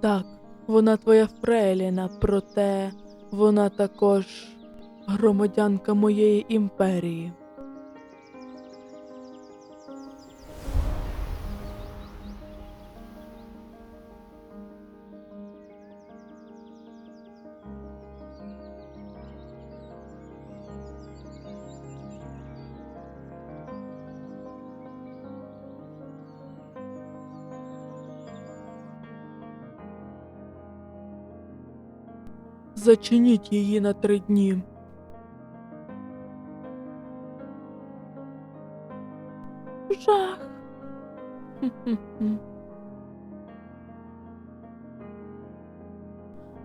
Так, вона твоя фрейліна, проте вона також громадянка моєї імперії. Зачиніть її на три дні. Жах.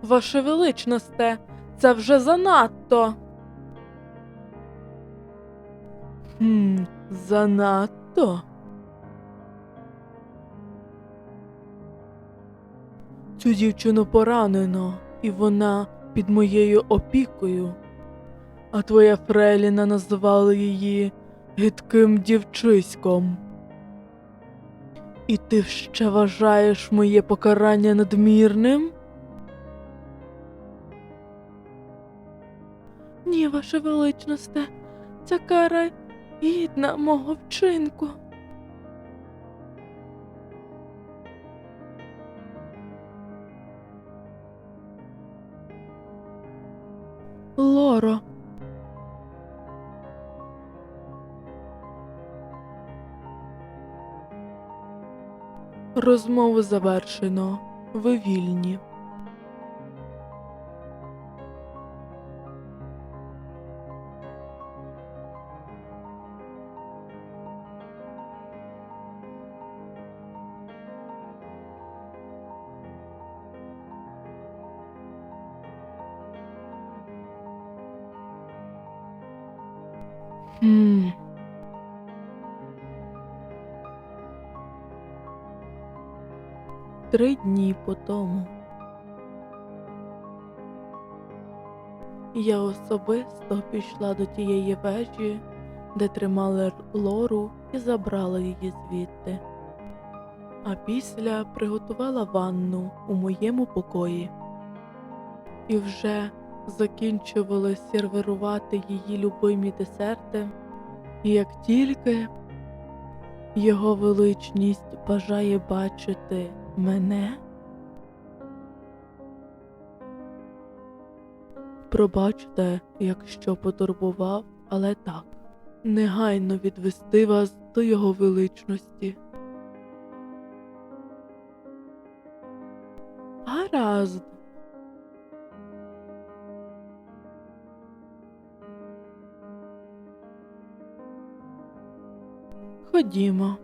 Ваше величносте, це вже занадто. Хм, занадто. Цю дівчину поранено, і вона під моєю опікою. А твоя фрейліна називала її гидким дівчиськом. І ти ще вважаєш моє покарання надмірним? Ні, ваше величносте, ця кара гідна мого вчинку. Лоро. Розмову завершено. Ви вільні. Три дні по тому. Я особисто пішла до тієї вежі, де тримали лору і забрала її звідти. А після приготувала ванну у моєму покої. І вже закінчували сервірувати її любимі десерти, і як тільки його величність бажає бачити мене, пробачте, якщо потурбував, але так, негайно відвести вас до його величності. Гаразд. Ходімо.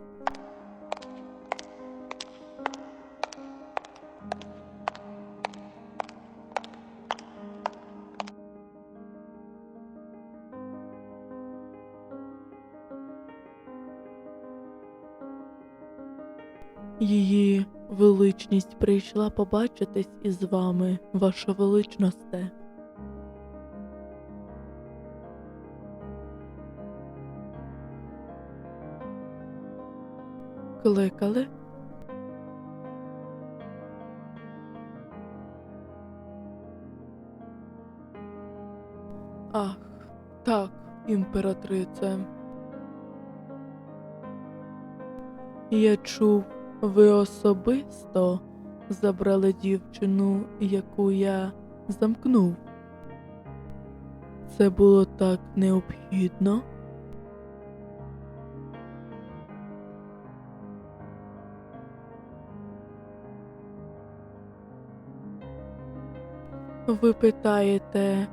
Її величність прийшла побачитись із вами, ваша величносте. Кликали? Ах, так, імператрице. Я чув, ви особисто забрали дівчину, яку я замкнув. Це було так необхідно. Ви питаєте,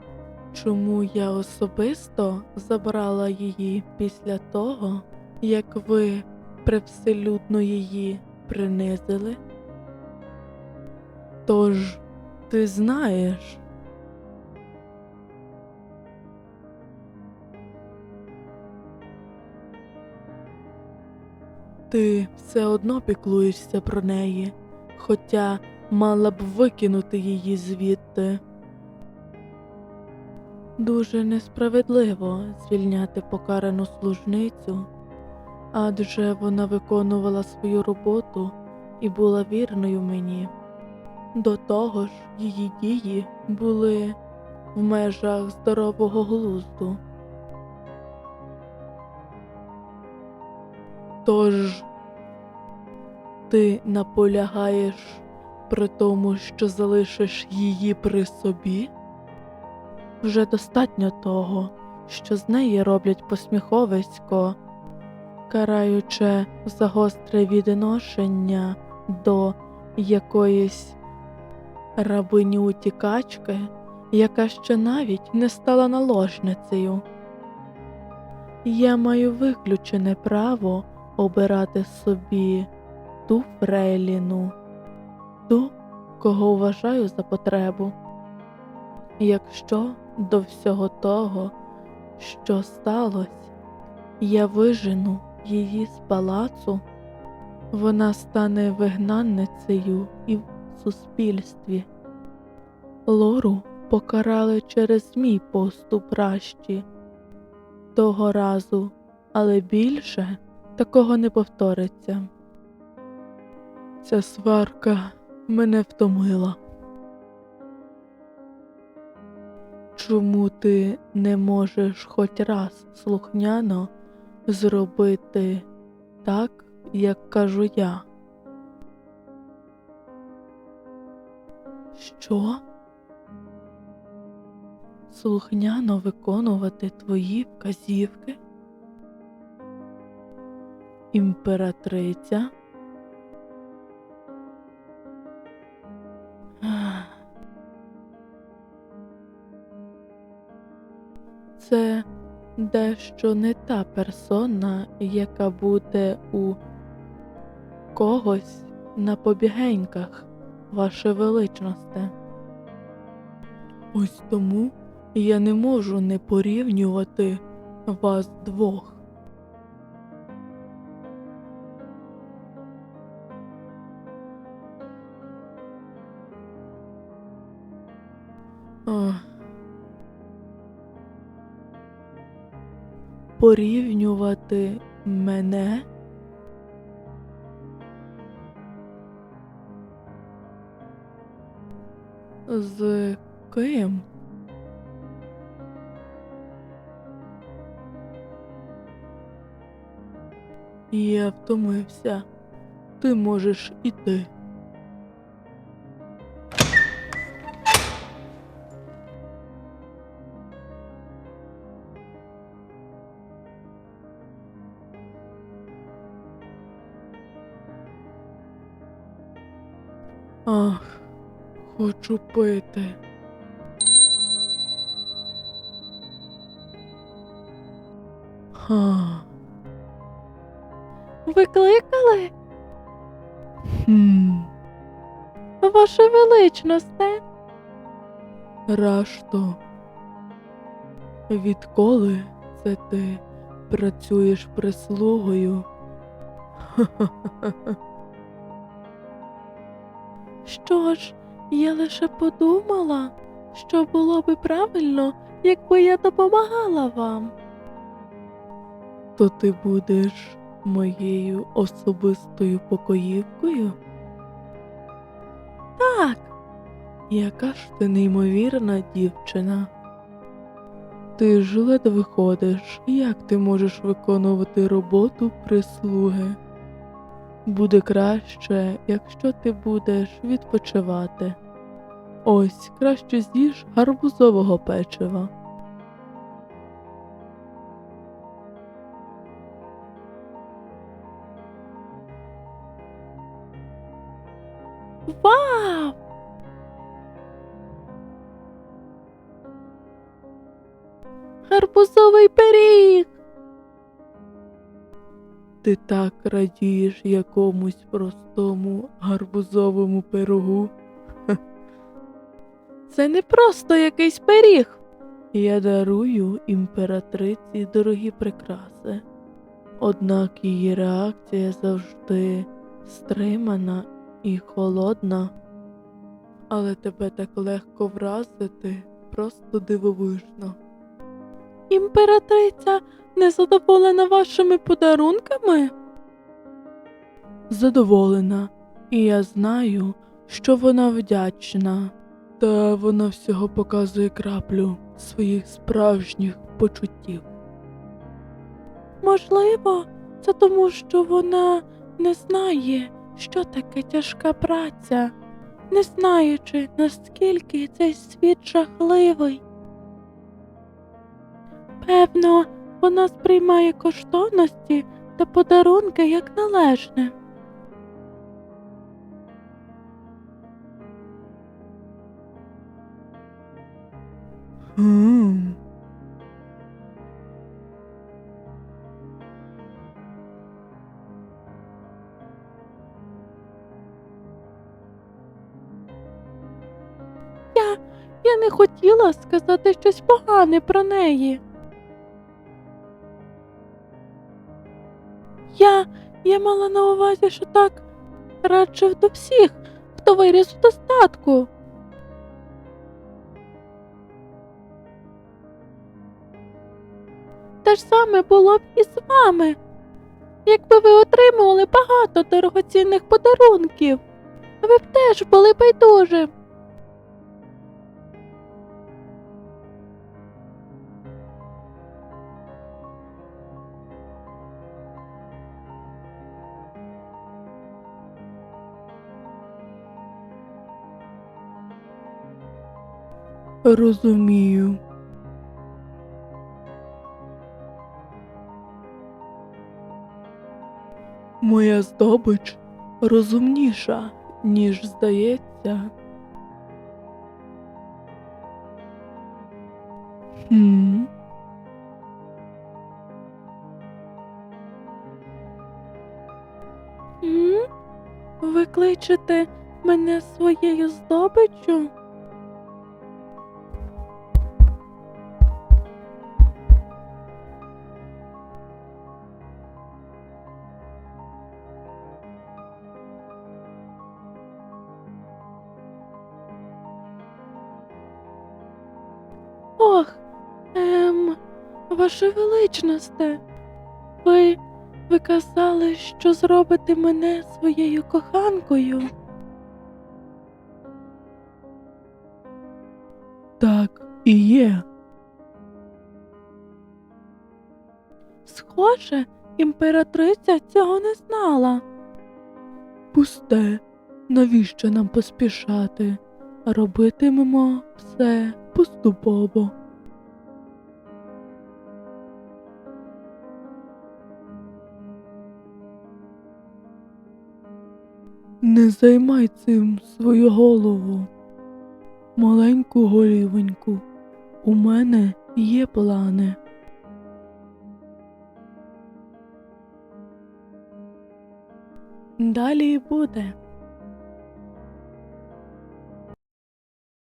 чому я особисто забрала її після того, як ви привселюдно її принизили? Тож ти знаєш. Ти все одно піклуєшся про неї, хоча мала б викинути її звідти. Дуже несправедливо звільняти покарану служницю, адже вона виконувала свою роботу і була вірною мені. До того ж, її дії були в межах здорового глузду. Тож ти наполягаєш при тому, що залишиш її при собі? Вже достатньо того, що з неї роблять посміховисько, караючи за гостре відношення до якоїсь рабині утікачки, яка ще навіть не стала наложницею. Я маю виключене право обирати собі ту фрейліну, кого вважаю за потребу. Якщо до всього того, що сталося, я вижену її з палацу, вона стане вигнанницею і в суспільстві. Лору покарали через мій поступ ращі того разу, але більше такого не повториться. Ця сварка мене втомила. Чому ти не можеш хоч раз слухняно зробити так, як кажу я? Що? Слухняно виконувати твої вказівки? Імператриця? Дещо не та персона, яка буде у когось на побігеньках, ваше величносте. Ось тому я не можу не порівнювати вас двох. Порівнювати мене? З ким? Я втомився. Ти можеш іти. Ах, хочу пити. Ха. Викликали? Хм. Ваше величносте. Рашто. Відколи це ти працюєш прислугою? Ха-ха-ха. Що ж, я лише подумала, що було би правильно, якби я допомагала вам. То ти будеш моєю особистою покоївкою? Так. Яка ж ти неймовірна дівчина. Ти ж ледве виходиш, як ти можеш виконувати роботу прислуги? Буде краще, якщо ти будеш відпочивати. Ось краще з'їж гарбузового печива. Вау! Гарбузовий пиріг! Ти так радієш якомусь простому гарбузовому пирогу. Це не просто якийсь пиріг. Я дарую імператриці дорогі прикраси. Однак її реакція завжди стримана і холодна. Але тебе так легко вразити, просто дивовижно. Імператриця незадоволена вашими подарунками? Задоволена, і я знаю, що вона вдячна, та вона всього показує краплю своїх справжніх почуттів. Можливо, це тому, що вона не знає, що таке тяжка праця, не знаючи, наскільки цей світ жахливий. Певно, вона сприймає коштовності та подарунки як належне. Хм. Я, я не хотіла сказати щось погане про неї. Я, я мала на увазі, що так радше до всіх, хто виріс у достатку. Те ж саме було б і з вами, якби ви отримували багато дорогоцінних подарунків, ви б теж були байдужі. Розумію. Моя здобич розумніша, ніж здається. Хм. М? Ви кличете мене своєю здобиччю? Ваше величносте, ви, ви казали, що зробите мене своєю коханкою. Так і є. Схоже, імператриця цього не знала. Пусте, навіщо нам поспішати? Робитимемо все поступово. Не займай цим свою голову. Маленьку голівоньку. У мене є плани. Далі буде.